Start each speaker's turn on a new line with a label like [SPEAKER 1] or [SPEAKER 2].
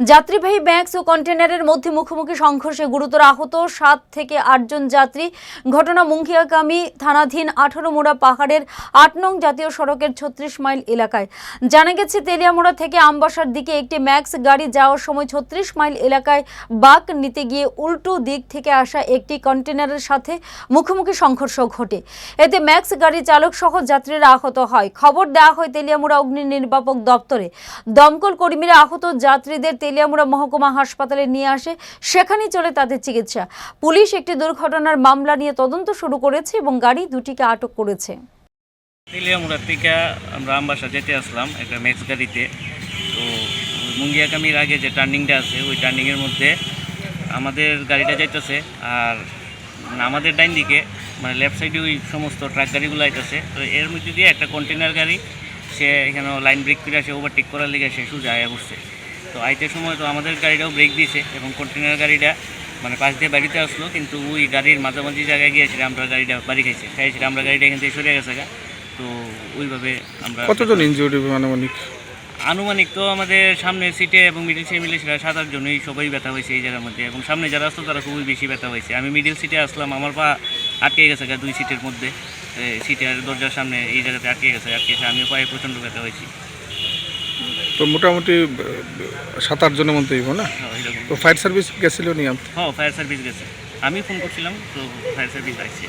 [SPEAKER 1] যাত্রীবাহী ব্যাগস ও কন্টেনারের মধ্যে মুখোমুখি সংঘর্ষে গুরুতর আহত সাত থেকে আটজন যাত্রী। ঘটনা মুঙ্গিয়াকামী থানাধীন আঠারো মোড়া পাহাড়ের আট নং জাতীয় সড়কের ছত্রিশ মাইল এলাকায়। জানা গেছে, তেলিয়ামোড়া থেকে আমবাসার দিকে একটি ম্যাক্স গাড়ি যাওয়ার সময় ছত্রিশ মাইল এলাকায় বাঁক নিতে গিয়ে উল্টো দিক থেকে আসা একটি কন্টেনারের সাথে মুখোমুখি সংঘর্ষ ঘটে। এতে ম্যাক্স গাড়ি চালক সহ যাত্রীরা আহত হয়। খবর দেওয়া হয়, তেলিয়ামুড়া অগ্নি নির্বাপক দপ্তরে। দমকল কর্মীরা আহত যাত্রীদের তেলিয়ামুড়া মহকুমা হাসপাতালে নিয়ে আসে, সেখানেই চলে তাদের চিকিৎসা। পুলিশ একটি দুর্ঘটনার মামলা নিয়ে তদন্ত শুরু করেছে এবং গাড়ি দুটিকে আটক করেছে।
[SPEAKER 2] তেলিয়ামুড়ার থেকে আমরা আমবাসা যেতে আসলাম, একটা ম্যাক্স গাড়িতে। তো মুঙ্গিয়াকামির আগে যে টার্নিংটা আছে, ওই টার্নিংয়ের মধ্যে আমাদের গাড়িটা যাইতেছে আর আমাদের ডাইন দিকে মানে লেফট সাইডে ওই সমস্ত ট্রাক গাড়িগুলো আইতেছে। তো এর মধ্যে দিয়ে একটা কন্টেনার গাড়ি, সে এখানে লাইন ব্রেক করে সে ওভারটেক করার লেগে সে সোজা আয়া বসছে। তো আইতে সময় তো আমাদের গাড়িটাও ব্রেক দিয়েছে এবং কন্টেনার গাড়িটা মানে পাশ দিয়ে বাড়িতে আসলো কিন্তু ওই গাড়ির মাঝামাঝি জায়গায় গিয়েছিল আমরা গাড়িটা বাড়ি খাইছে। খাইছিল আমরা গাড়িটা এখান থেকে সরে গেছে গা। তো ওইভাবে আমরা
[SPEAKER 3] কতজন ইনজিউরি আনুমানিক?
[SPEAKER 2] আনুমানিক তো আমাদের সামনে সিটে এবং মিডিল সিটে মিলে সেটা সাত আটজনই সবাই ব্যথা হয়েছে এই জায়গার মধ্যে। এবং সামনে যারা আসতো তারা খুবই বেশি ব্যথা হয়েছে। আমি মিডিল সিটে আসলাম আমার পা আটকে গেছে দুই সিটের মধ্যে। সিটের দরজার সামনে এই জায়গাতে আটকে গেছে আটকে আমিও পায়ে প্রচণ্ড ব্যথা হয়েছি।
[SPEAKER 3] তো মোটামুটি সাত আট জনের মধ্যে হইব না?
[SPEAKER 2] হ্যাঁ,
[SPEAKER 3] তো ফায়ার সার্ভিস গেছিল নি?
[SPEAKER 2] হ্যাঁ ফায়ার সার্ভিস গেছে। আমি ফোন করছিলাম তো ফায়ার সার্ভিস আসছে